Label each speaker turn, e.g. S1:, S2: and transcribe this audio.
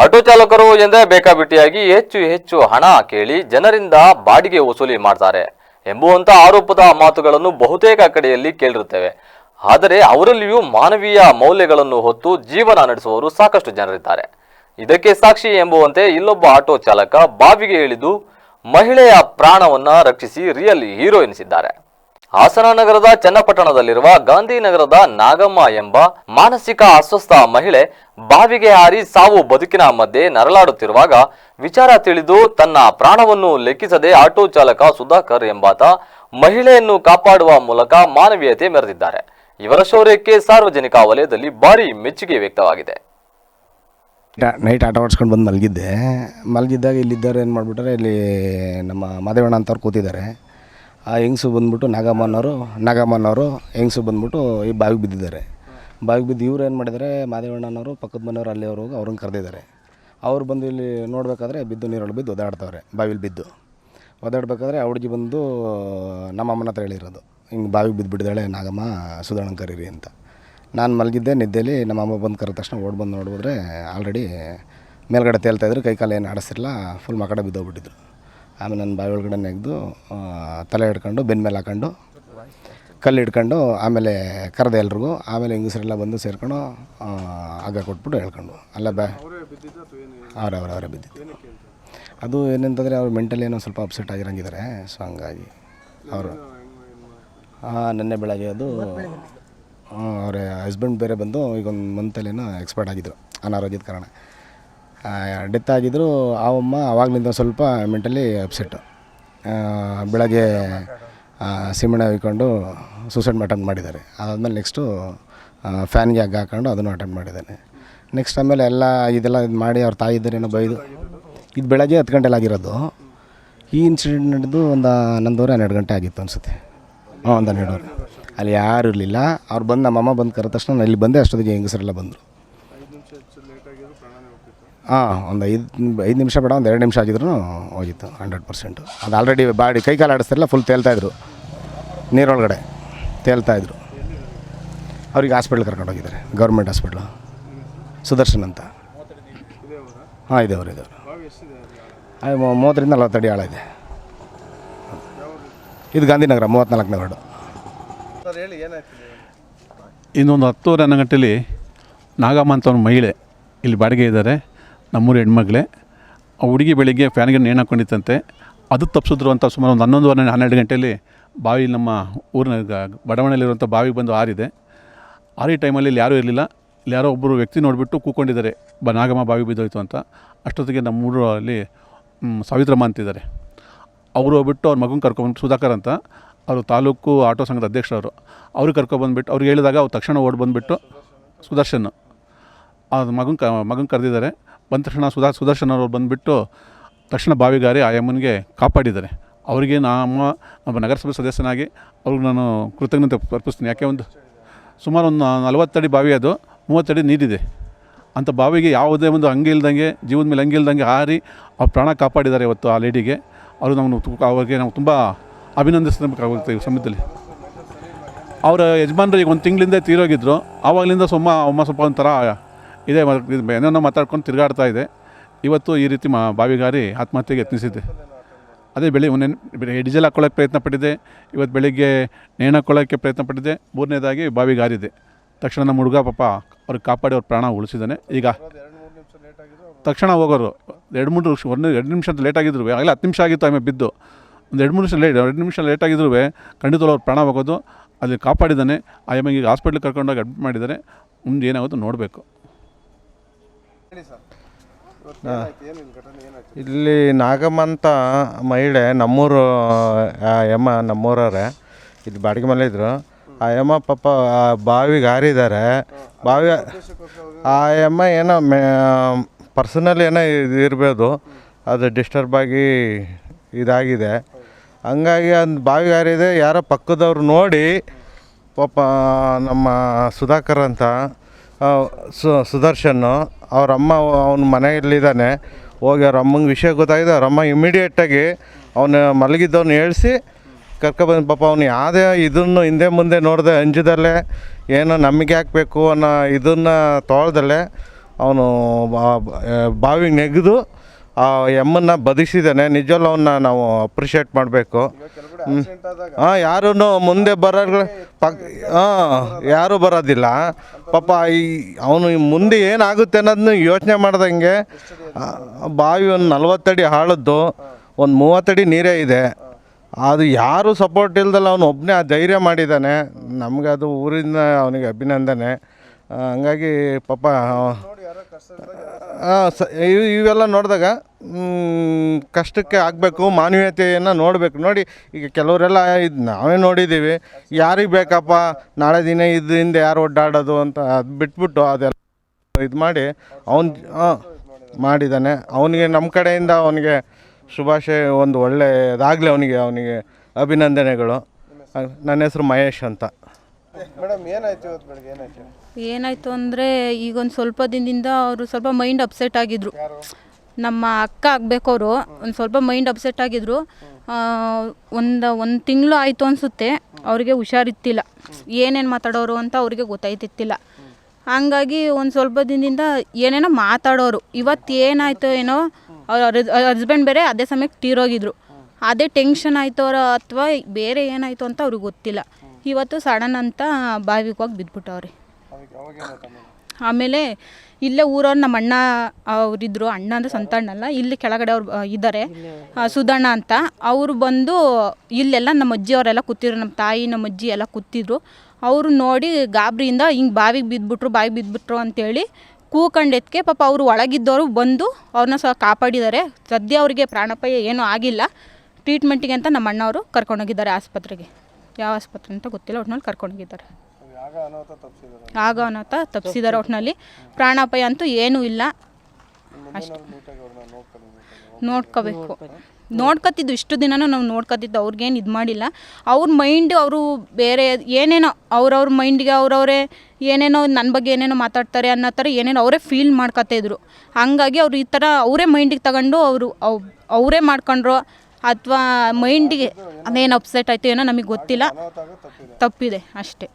S1: Auto ಚಾಲಕರು ಎಂದೇ ಬೇಕಾಬಿಟ್ಟಿಯಾಗಿ ಹೆಚ್ಚು ಹೆಚ್ಚು ಹಣ ಕೇಳಿ ಜನರಿಂದ ಬಾಡಿಗೆ ವಸೂಲಿ ಮಾಡ್ತಾರೆ ಎಂಬುವಂತ ಆರೋಪದ ಮಾತುಗಳನ್ನು ಬಹುತೇಕ ಕಡೆಯಲ್ಲಿ ಕೇಳಿರುತ್ತೇವೆ. ಆದರೆ ಅವರಲ್ಲಿಯೂ ಮಾನವೀಯ ಮೌಲ್ಯಗಳನ್ನು ಹೊತ್ತು ಜೀವನ ನಡೆಸುವವರು ಸಾಕಷ್ಟು ಜನರಿದ್ದಾರೆ. ಇದಕ್ಕೆ ಸಾಕ್ಷಿ ಎಂಬುವಂತೆ ಇಲ್ಲೊಬ್ಬ ಆಟೋ ಚಾಲಕ ಬಾವಿಗೆ ಇಳಿದು ಮಹಿಳೆಯ ಪ್ರಾಣವನ್ನ ರಕ್ಷಿಸಿ ರಿಯಲ್ ಹೀರೋ ಎನಿಸಿದ್ದಾರೆ ಹಾಸನ ನಗರದ ಚನ್ನಪಟ್ಟಣದಲ್ಲಿರುವ ಗಾಂಧಿನಗರದ ನಾಗಮ್ಮ ಎಂಬ ಮಾನಸಿಕ ಅಸ್ವಸ್ಥ ಮಹಿಳೆ ಬಾವಿಗೆ ಹಾರಿ ಸಾವು ಬದುಕಿನ ಮಧ್ಯೆ ನರಳಾಡುತ್ತಿರುವಾಗ ವಿಚಾರ ತಿಳಿದು ತನ್ನ ಪ್ರಾಣವನ್ನು ಲೆಕ್ಕಿಸದೆ ಆಟೋ ಚಾಲಕ ಸುಧಾಕರ್ ಎಂಬಾತ ಮಹಿಳೆಯನ್ನು ಕಾಪಾಡುವ ಮೂಲಕ ಮಾನವೀಯತೆ ಮೆರೆದಿದ್ದಾರೆ. ಇವರ ಶೌರ್ಯಕ್ಕೆ ಸಾರ್ವಜನಿಕ ವಲಯದಲ್ಲಿ ಭಾರಿ ಮೆಚ್ಚುಗೆ ವ್ಯಕ್ತವಾಗಿದೆ.
S2: ನೈಟ್- ಆಟ ಬಂದು ಮಲಗಿದ್ದೆ. ಮಲಗಿದ್ದಾಗ ಇಲ್ಲಿದ್ದವ್ರು ಏನು ಮಾಡಿಬಿಟ್ರೆ ಇಲ್ಲಿ ನಮ್ಮ ಮಾದೇವಣ್ಣ ಅಂತವ್ರು ಕೂತಿದ್ದಾರೆ. ಆ ಹೆಂಗಸು ಬಂದ್ಬಿಟ್ಟು ನಾಗಮ್ಮನವರು ನಾಗಮ್ಮನವರು ಹೆಂಗಸು ಬಂದ್ಬಿಟ್ಟು ಈ ಬಾವಿಗೆ ಬಿದ್ದಿದ್ದಾರೆ. ಬಾವಿಗೆ ಬಿದ್ದು ಇವ್ರು ಏನು ಮಾಡಿದ್ದಾರೆ, ಮಾದೇವಣ್ಣನವರು ಪಕ್ಕದ ಮನೆಯವರು ಅಲ್ಲಿ ಅವ್ರು ಅವ್ರನ್ನ ಕರೆದಿದ್ದಾರೆ. ಅವ್ರು ಬಂದು ಇಲ್ಲಿ ನೋಡಬೇಕಾದ್ರೆ ಬಿದ್ದು ನೀರೊಳಗೆ ಬಿದ್ದು ಒದಾಡ್ತವ್ರೆ ಬಾವಿಲಿ ಬಿದ್ದು. ಒದಾಡ್ಬೇಕಾದ್ರೆ ಆ ಬಂದು ನಮ್ಮ ಅಮ್ಮನ ಹತ್ರ ಹೇಳಿರೋದು, ಹಿಂಗೆ ಬಾವಿಗೆ ಬಿದ್ದುಬಿಟ್ಟಿದ್ದಾಳೆ ನಾಗಮ್ಮ, ಸುಧಾರಣ ಕರೀರಿ ಅಂತ. ನಾನು ಮಲಗಿದ್ದೆ, ನಿದ್ದೆಲಿ ನಮ್ಮ ಅಮ್ಮ ಬಂದು ಕರೆದ ತಕ್ಷಣ ಓಡ್ ಬಂದು ನೋಡಿದ್ರೆ ಆಲ್ರೆಡಿ ಮೇಲ್ಗಡೆ ತೇಲ್ತಾಯಿದ್ರು ಕೈ ಕಾಲು ಏನು ಆಡಿಸ್ತಿರಲ್ಲ ಫುಲ್ ಮಕಡೆ ಬಿದ್ದೋಗ್ಬಿಟ್ಟಿದ್ರು. ಆಮೇಲೆ ನನ್ನ ಬಾಯಿ ಒಳಗಡೆ ನೆಗೆದು ತಲೆ ಹಿಡ್ಕೊಂಡು, ಬೆನ್ನ ಮೇಲೆ ಹಾಕೊಂಡು, ಕಲ್ಲು ಹಿಡ್ಕೊಂಡು, ಆಮೇಲೆ ಕರೆದ ಎಲ್ರಿಗೂ, ಆಮೇಲೆ ಹೆಂಗಸರೆಲ್ಲ ಬಂದು ಸೇರ್ಕೊಂಡು ಆಗ ಕೊಟ್ಬಿಟ್ಟು ಹೇಳ್ಕೊಂಡು. ಅಲ್ಲ ಬ್ಯಾ ಅವ್ರೆ ಬಿದ್ದಿದ್ದು. ಅದು ಏನಂತಂದರೆ ಅವ್ರು ಮೆಂಟಲಿ ಏನೋ ಸ್ವಲ್ಪ ಅಪ್ಸೆಟ್ ಆಗಿರಂಗಿದ್ದಾರೆ, ಸೊ ಹಂಗಾಗಿ ಅವರು. ನೆನ್ನೆ ಬೆಳಗ್ಗೆ ಅದು ಅವರ ಹಸ್ಬೆಂಡ್ ಬೇರೆ ಬಂದು ಈಗ ಒಂದು ಮಂತಲ್ಲೇನೋ ಎಕ್ಸ್ಪರ್ಟ್ ಆಗಿದ್ದರು ಅನಾರೋಗ್ಯದ ಕಾರಣ. ಡೆತ್ ಆಗಿದ್ದರು ಆ ಅಮ್ಮ ಆವಾಗಲಿಂದ ಸ್ವಲ್ಪ ಮೆಂಟಲಿ ಅಪ್ಸೆಟ್ಟು ಬೆಳಗ್ಗೆ ಸಿಮೆಣ ಹೊಯ್ಕೊಂಡು ಸೂಸೈಡ್ ಅಟೆಂಪ್ಟ್ ಮಾಡಿದ್ದಾರೆ. ಅದಾದಮೇಲೆ ನೆಕ್ಸ್ಟು ಫ್ಯಾನ್ಗೆ ಹಗ್ಗ ಹಾಕೊಂಡು ಅದನ್ನು ಅಟೆಂಪ್ಟ್ ಮಾಡಿದ್ದಾನೆ. ನೆಕ್ಸ್ಟ್ ಆಮೇಲೆ ಎಲ್ಲ ಇದೆಲ್ಲ ಇದು ಮಾಡಿ ಅವ್ರ ತಾಯಿ ಇದ್ದರೇನೋ ಬೈದು. ಇದು ಬೆಳಗ್ಗೆ ಹತ್ತು ಗಂಟೆಲಿ ಆಗಿರೋದು. ಈ ಇನ್ಸಿಡೆಂಟ್ ನಡೆದು ಒಂದು ಹನ್ನೊಂದುವರೆ, ಹನ್ನೆರಡು ಗಂಟೆ ಆಗಿತ್ತು ಅನಿಸುತ್ತೆ. ಹಾಂ, ಒಂದು ಹನ್ನೆರಡುವರೆ. ಅಲ್ಲಿ ಯಾರು ಇರಲಿಲ್ಲ. ಅವ್ರು ಬಂದು ನಮ್ಮಮ್ಮ ಬಂದು ಕರೆದ ತಕ್ಷಣ ನಾನು ಇಲ್ಲಿ ಬಂದೆ ಅಷ್ಟೊತ್ತಿಗೆ ಹೆಂಗಸರೆಲ್ಲ ಬಂದರು. ಹಾಂ ಒಂದು ಐದು ಐದು ನಿಮಿಷ ಬೇಡ ಒಂದು ಎರಡು ನಿಮಿಷ ಆಗಿದ್ರು ಹೋಗಿತ್ತು ಹಂಡ್ರೆಡ್ ಪರ್ಸೆಂಟು ಅದು ಆಲ್ರೆಡಿ ಬಾಡಿ ಕೈ ಕಾಲು ಆಡಿಸ್ತಿರಲ್ಲ ಫುಲ್ ತೇಲ್ತಾಯಿದ್ರು ನೀರೊಳಗಡೆ ತೇಲ್ತಾಯಿದ್ರು ಅವ್ರಿಗೆ ಹಾಸ್ಪಿಟ್ಲ್ ಕರ್ಕೊಂಡು ಹೋಗಿದ್ದಾರೆ ಗೌರ್ಮೆಂಟ್ ಹಾಸ್ಪಿಟ್ಲು ಸುದರ್ಶನ್ ಅಂತ. ಹಾಂ ಇದೆ ಅವರು ಇದೇವ್ರು ಮೂ- ಮೂವತ್ತರಿಂದ ನಲವತ್ತು ಅಡಿ ಆಳ ಇದೆ. ಇದು ಗಾಂಧಿನಗರ ಮೂವತ್ತ್ನಾಲ್ಕನೇ ವಾರ್ಡು.
S3: ಇನ್ನೊಂದು ಹತ್ತುವರೆ ಹನ್ನೊಂದು ಗಂಟೆಯಲ್ಲಿ ನಾಗಮ್ಮ ಅಂತ ಒಂದು ಮಹಿಳೆ ಇಲ್ಲಿ ಬಾಡಿಗೆ ಇದ್ದಾರೆ. ನಮ್ಮೂರು ಹೆಣ್ಮಗಳೇ, ಆ ಹುಡುಗಿ ಬೆಳಿಗ್ಗೆ ಫ್ಯಾನ್ಗೆ ನೇಣು ಹಾಕೊಂಡಿತ್ತಂತೆ. ಅದು ತಪ್ಪಿಸಿದ್ರು ಅಂತ ಸುಮಾರು ಒಂದು ಹನ್ನೊಂದು ಹನ್ನೆರಡು ಗಂಟೆಯಲ್ಲಿ ಬಾವಿ ನಮ್ಮ ಊರಿನ ಬಡಾವಣೆಯಲ್ಲಿರುವಂಥ ಬಾವಿಗೆ ಬಂದು ಆರಿದೆ. ಆರಿ ಟೈಮಲ್ಲಿ ಇಲ್ಲಿ ಯಾರೂ ಇರಲಿಲ್ಲ. ಇಲ್ಲಿ ಯಾರೋ ಒಬ್ಬರು ವ್ಯಕ್ತಿ ನೋಡಿಬಿಟ್ಟು ಕೂಕೊಂಡಿದ್ದಾರೆ. ಬ, ನಾಗಮ್ಮ ಬಾವಿ ಬಿದ್ದೋಯ್ತು ಅಂತ. ಅಷ್ಟೊತ್ತಿಗೆ ನಮ್ಮ ಊರಲ್ಲಿ ಸಾವಿತ್ರಮ್ಮ ಅಂತಿದ್ದಾರೆ. ಅವರು ಹೋಗ್ಬಿಟ್ಟು ಅವ್ರ ಮಗನ ಕರ್ಕೊಂಡು ಸುಧಾಕರ್ ಅಂತ. ಅವರು ತಾಲೂಕು ಆಟೋ ಸಂಘದ ಅಧ್ಯಕ್ಷರವರು. ಅವ್ರಿಗೆ ಕರ್ಕೊಬಂದ್ಬಿಟ್ಟು ಅವ್ರಿಗೆ ಹೇಳಿದಾಗ ಅವ್ರು ತಕ್ಷಣ ಓಡಿ ಬಂದುಬಿಟ್ಟು ಸುದರ್ಶನ್. ಅದು ಮಗನ ಕ, ಮಗನ ಕರೆದಿದ್ದಾರೆ. ಬಂದ ತಕ್ಷಣ ಸುಧಾ, ಸುದರ್ಶನ್ ಅವರು ಬಂದುಬಿಟ್ಟು ತಕ್ಷಣ ಬಾವಿಗಾರಿ ಆ ಅಮ್ಮನಿಗೆ ಕಾಪಾಡಿದ್ದಾರೆ. ಅವರಿಗೆ ನಮ್ಮ ನಮ್ಮ ನಗರಸಭೆ ಸದಸ್ಯನಾಗಿ ಅವ್ರಿಗೆ ನಾನು ಕೃತಜ್ಞತೆ ಅರ್ಪಿಸ್ತೀನಿ. ಯಾಕೆ ಒಂದು ಸುಮಾರು ಒಂದು ನಲವತ್ತಡಿ ಬಾವಿ ಅದು, ಮೂವತ್ತಡಿ ನೀರಿದೆ. ಅಂಥ ಬಾವಿಗೆ ಯಾವುದೇ ಒಂದು ಹಂಗೆ ಇಲ್ದಂಗೆ, ಜೀವದ ಮೇಲೆ ಹಂಗೆ ಇಲ್ದಂಗೆ ಹಾರಿ ಅವ್ರ ಪ್ರಾಣ ಕಾಪಾಡಿದ್ದಾರೆ ಇವತ್ತು ಆ ಲೇಡಿಗೆ. ಅವರು ನಮ್ಮನ್ನು ಅವ್ರಿಗೆ ನಾವು ತುಂಬ ಅಭಿನಂದಿಸಬೇಕಾಗುತ್ತೆ ಈ ಸಮಯದಲ್ಲಿ. ಅವರ ಯಜಮಾನ್ರು ಈಗ ಒಂದು ತಿಂಗಳಿಂದ ತೀರೋಗಿದ್ರು. ಆವಾಗಲಿಂದ ಸುಮ್ಮ ಅಮ್ಮ ಸ್ವಲ್ಪ ಒಂಥರ ಇದೆ ಏನೇನೋ ಮಾತಾಡ್ಕೊಂಡು ತಿರುಗಾಡ್ತಾ ಇದೆ. ಇವತ್ತು ಈ ರೀತಿ ಮಾ ಬಾವಿಗಾರಿ ಆತ್ಮಹತ್ಯೆಗೆ ಯತ್ನಿಸಿದೆ. ಅದೇ ಬೆಳಿ ಬೆಳಿ ಡೀಸೆಲ್ ಹಾಕ್ಕೊಳ್ಳೋಕೆ ಪ್ರಯತ್ನ ಪಟ್ಟಿದೆ. ಇವತ್ತು ಬೆಳಿಗ್ಗೆ ನೇಣು ಹಾಕ್ಕೊಳ್ಳೋಕ್ಕೆ ಪ್ರಯತ್ನ ಪಟ್ಟಿದೆ. ಮೂರನೇದಾಗಿ ಬಾವಿಗಾರಿದೆ. ತಕ್ಷಣ ನಮ್ಮ ಹುಡುಗ ಪಾಪ ಅವ್ರಿಗೆ ಕಾಪಾಡಿ ಅವ್ರ ಪ್ರಾಣ ಉಳಿಸಿದ್ದಾನೆ. ಈಗ ತಕ್ಷಣ ಹೋಗೋರು ಎರಡು ಮೂರು ನಿಮಿಷ ಒಂದು ಎರಡು ನಿಮಿಷ ಲೇಟ್ ಆಗಿದ್ರು. ಆಗಲೇ ಹತ್ತು ನಿಮಿಷ ಆಗಿತ್ತು ಆಮೇಲೆ ಬಿದ್ದು. ಒಂದು ಎರಡು ಮೂರು ನಿಮಿಷ ಲೇಟ್ ಎರಡು ನಿಮಿಷ ಲೇಟ್ ಆಗಿದ್ರು. ಖಂಡಿತವಾಗ್ಲೂ ಅವ್ರ ಪ್ರಾಣ ಹೋಗೋದು. ಅಲ್ಲಿ ಕಾಪಾಡಿದ್ದಾನೆ. ಆ ಎಮ್ಮೆಗೆ ಈಗ ಹಾಸ್ಪಿಟ್ಲಿಗೆ ಕರ್ಕೊಂಡೋಗಿ ಅಡ್ಮಿಟ್ ಮಾಡಿದ್ದಾರೆ. ಮುಂದೆ ಏನಾಗುತ್ತೋ ನೋಡಬೇಕು.
S4: ಇಲ್ಲಿ ನಾಗಮ್ಮ ಅಂತ ಮಹಿಳೆ ನಮ್ಮೂರು ಆ ಯಮ್ಮ ನಮ್ಮೂರವ್ರೆ ಇಲ್ಲಿ ಬಾಡಿಗೆ ಮನೆ ಇದ್ರು. ಆ ಯಮ್ಮ ಪಾಪ ಆ ಬಾವಿಗೆ ಹಾರಿದ್ದಾರೆ. ಬಾವಿ ಆ ಯಮ್ಮ ಏನೋ ಮೇ ಪರ್ಸನಲ್ ಏನೋ ಇದು ಇರ್ಬೋದು. ಅದು ಡಿಸ್ಟರ್ಬ್ ಆಗಿ ಇದಾಗಿದೆ. ಹಂಗಾಗಿ ಒಂದು ಬಾವಿ ಹಾರಿದೆ. ಯಾರೋ ಪಕ್ಕದವ್ರು ನೋಡಿ ಪಾಪ ನಮ್ಮ ಸುಧಾಕರ್ ಅಂತ ಸು ಸುದರ್ಶನ್ನು ಅವ್ರ ಅಮ್ಮ ಅವನ ಮನೆಯಲ್ಲಿದ್ದಾನೆ. ಹೋಗಿ ಅವ್ರ ಅಮ್ಮಂಗೆ ವಿಷಯ ಗೊತ್ತಾಗಿದೆ. ಅವ್ರ ಅಮ್ಮ ಇಮಿಡಿಯೇಟಾಗಿ ಅವನು ಮಲಗಿದ್ದವನು ಹೇಳಿಸಿ ಕರ್ಕೊಬಂದು ಪಾಪ ಅವ್ನು ಯಾವುದೇ ಇದನ್ನು ಹಿಂದೆ ಮುಂದೆ ನೋಡಿದೆ ಅಂಜದಲ್ಲೇ, ಏನೋ ನಮಗೆ ಹಾಕಬೇಕು ಅನ್ನೋ ಇದನ್ನು ತೊಳ್ದಲ್ಲೇ, ಅವನು ಬಾವಿಗೆ ನೆಗೆದು ಆ ಎಮ್ಮನ್ನು ಬದಿಸಿದ್ದಾನೆ. ನಿಜವಲ್ಲ ಅವನ್ನ ನಾವು ಅಪ್ರಿಷಿಯೇಟ್ ಮಾಡಬೇಕು. ಹಾಂ ಯಾರೂ ಮುಂದೆ ಬರೋ ಪಕ್ ಹಾಂ ಯಾರೂ ಬರೋದಿಲ್ಲ. ಪಾಪ ಈ ಅವನು ಮುಂದೆ ಏನಾಗುತ್ತೆ ಅನ್ನೋದನ್ನ ಯೋಚನೆ ಮಾಡ್ದಂಗೆ ಬಾವಿ ಒಂದು ನಲ್ವತ್ತಡಿ ಹಾಳದ್ದು. ಒಂದು ಮೂವತ್ತಡಿ ನೀರೇ ಇದೆ. ಅದು ಯಾರು ಸಪೋರ್ಟ್ ಇಲ್ದಲ್ಲ ಅವನು ಒಬ್ಬನೇ ಆ ಧೈರ್ಯ ಮಾಡಿದ್ದಾನೆ. ನಮ್ಗೆ ಅದು ಊರಿಂದ ಅವನಿಗೆ ಅಭಿನಂದನೆ. ಹಂಗಾಗಿ ಪಾಪ ಇವ್- ಇವೆಲ್ಲ ನೋಡಿದಾಗ ಕಷ್ಟಕ್ಕೆ ಆಗಬೇಕು, ಮಾನವೀಯತೆಯನ್ನು ನೋಡಬೇಕು. ನೋಡಿ, ಈಗ ಕೆಲವರೆಲ್ಲ, ಇದು ನಾವೇ ನೋಡಿದ್ದೀವಿ. ಯಾರಿಗೆ ಬೇಕಪ್ಪ? ನಾಳೆ ದಿನ ಇದರಿಂದ ಯಾರು ಒಡ್ಡಾಡೋದು ಅಂತ ಅದು ಬಿಟ್ಬಿಟ್ಟು ಅದೆಲ್ಲ ಇದು ಮಾಡಿ, ಅವನು ಮಾಡಿದ್ದಾನೆ ಅವನಿಗೆ ನಮ್ಮ ಕಡೆಯಿಂದ ಅವನಿಗೆ ಶುಭಾಶಯ, ಒಂದು ಒಳ್ಳೆಯದಾಗಲಿ ಅವನಿಗೆ ಅವನಿಗೆ ಅಭಿನಂದನೆಗಳು. ನನ್ನ ಹೆಸರು ಮಹೇಶ್ ಅಂತ.
S5: ಮೇಡಮ್ ಏನಾಯ್ತು ಇವತ್ತು ಬೆಳಗ್ಗೆ? ಏನಾಯ್ತು?
S6: ಏನಾಯಿತು ಅಂದರೆ ಈಗ ಒಂದು ಸ್ವಲ್ಪ ದಿನದಿಂದ ಅವರು ಸ್ವಲ್ಪ ಮೈಂಡ್ ಅಪ್ಸೆಟ್ ಆಗಿದ್ರು. ನಮ್ಮ ಅಕ್ಕ ಆಗಬೇಕು ಅವರು ಒಂದು ಸ್ವಲ್ಪ ಮೈಂಡ್ ಅಪ್ಸೆಟ್ ಆಗಿದ್ರು. ಒಂದು ಒಂದು ತಿಂಗಳು ಆಯಿತು ಅನಿಸುತ್ತೆ ಅವ್ರಿಗೆ ಹುಷಾರಿತ್ತಿಲ್ಲ ಏನೇನು ಮಾತಾಡೋರು ಅಂತ ಅವ್ರಿಗೆ ಗೊತ್ತಾಯ್ತಿತ್ತಿಲ್ಲ ಹಂಗಾಗಿ ಒಂದು ಸ್ವಲ್ಪ ದಿನದಿಂದ ಏನೇನೋ ಮಾತಾಡೋರು. ಇವತ್ತು ಏನಾಯ್ತು ಏನೋ ಅವ್ರ ಹಸ್ಬೆಂಡ್ ಬೇರೆ ಅದೇ ಸಮಯಕ್ಕೆ ತೀರೋಗಿದ್ರು. ಅದೇ ಟೆನ್ಷನ್ ಆಯ್ತು ಅವರ ಅಥವಾ ಬೇರೆ ಏನಾಯಿತು ಅಂತ ಅವ್ರಿಗೆ ಗೊತ್ತಿಲ್ಲ. ಇವತ್ತು ಸಡನ್ ಅಂತ ಬಾವಿಗೆ ಹೋಗಿ ಬಿದ್ದುಬಿಟ್ಟವ್ರಿ ಆಮೇಲೆ ಇಲ್ಲೇ ಊರವ್ರು ನಮ್ಮ ಅಣ್ಣ ಅವರಿದ್ದರು ಅಣ್ಣ ಅಂದರೆ ಸ್ವಂತ ಅಣ್ಣ ಅಲ್ಲ, ಇಲ್ಲಿ ಕೆಳಗಡೆ ಅವ್ರು ಇದ್ದಾರೆ ಸುಧಣ್ಣ ಅಂತ. ಅವರು ಬಂದು ಇಲ್ಲೆಲ್ಲ ನಮ್ಮ ಅಜ್ಜಿ ಅವರೆಲ್ಲ ಕೂತಿದ್ರು ನಮ್ಮ ತಾಯಿ ನಮ್ಮ ಅಜ್ಜಿ ಎಲ್ಲ ಕೂತಿದ್ರು. ಅವರು ನೋಡಿ ಗಾಬರಿಯಿಂದ ಹಿಂಗೆ ಬಾವಿಗೆ ಬಿದ್ದುಬಿಟ್ರು ಬಾವಿಗೆ ಬಿದ್ದುಬಿಟ್ರು ಅಂತೇಳಿ ಕೂಕಂಡೆತ್ಕೆ ಪಾಪ ಅವರು ಒಳಗಿದ್ದವರು ಬಂದು ಅವ್ರನ್ನ ಸಹ ಕಾಪಾಡಿದ್ದಾರೆ. ಸದ್ಯ ಅವರಿಗೆ ಪ್ರಾಣಾಪಾಯ ಏನೂ ಆಗಿಲ್ಲ. ಟ್ರೀಟ್ಮೆಂಟಿಗೆ ಅಂತ ನಮ್ಮ ಅಣ್ಣವರು ಕರ್ಕೊಂಡೋಗಿದ್ದಾರೆ ಆಸ್ಪತ್ರೆಗೆ. ಯಾವ ಆಸ್ಪತ್ರೆ ಅಂತ ಗೊತ್ತಿಲ್ಲ ಒಟ್ನಲ್ಲಿ ಕರ್ಕೊಂಡೋಗಿದ್ದಾರೆ.
S5: ಆಗ
S6: ಅನಾಥ ತಪ್ಪಿಸಿದ್ದಾರೆ ಒಟ್ಟಿನಲ್ಲಿ ಪ್ರಾಣಾಪಾಯ ಅಂತೂ ಏನೂ ಇಲ್ಲ. ಅಷ್ಟು. ನೋಡ್ಕೋಬೇಕು. ನೋಡ್ಕೊತಿದ್ದು ಇಷ್ಟು ದಿನನೂ ನಾವು ನೋಡ್ಕೊತಿದ್ದು ಅವ್ರಿಗೇನು ಇದು ಮಾಡಿಲ್ಲ. ಅವ್ರ ಮೈಂಡ್ ಅವರು ಬೇರೆ ಏನೇನೋ ಅವ್ರವ್ರ ಮೈಂಡಿಗೆ ಅವ್ರವರೇ ಏನೇನೋ ನನ್ನ ಬಗ್ಗೆ ಏನೇನೋ ಮಾತಾಡ್ತಾರೆ ಅನ್ನೋ ಥರ ಏನೇನೋ ಅವರೇ ಫೀಲ್ ಮಾಡ್ಕೊತಿದ್ರು. ಹಂಗಾಗಿ ಅವ್ರು ಈ ಥರ ಅವರೇ ಮೈಂಡಿಗೆ ತಗೊಂಡು ಅವರು ಅವರೇ ಮಾಡ್ಕೊಂಡ್ರು. ಅಥವಾ ಮೈಂಡಿಗೆ ಅದೇನು ಅಪ್ಸೆಟ್ ಆಯಿತು ಏನೋ ನಮಗೆ ಗೊತ್ತಿಲ್ಲ. ತಪ್ಪಿದೆ ಅಷ್ಟೇ.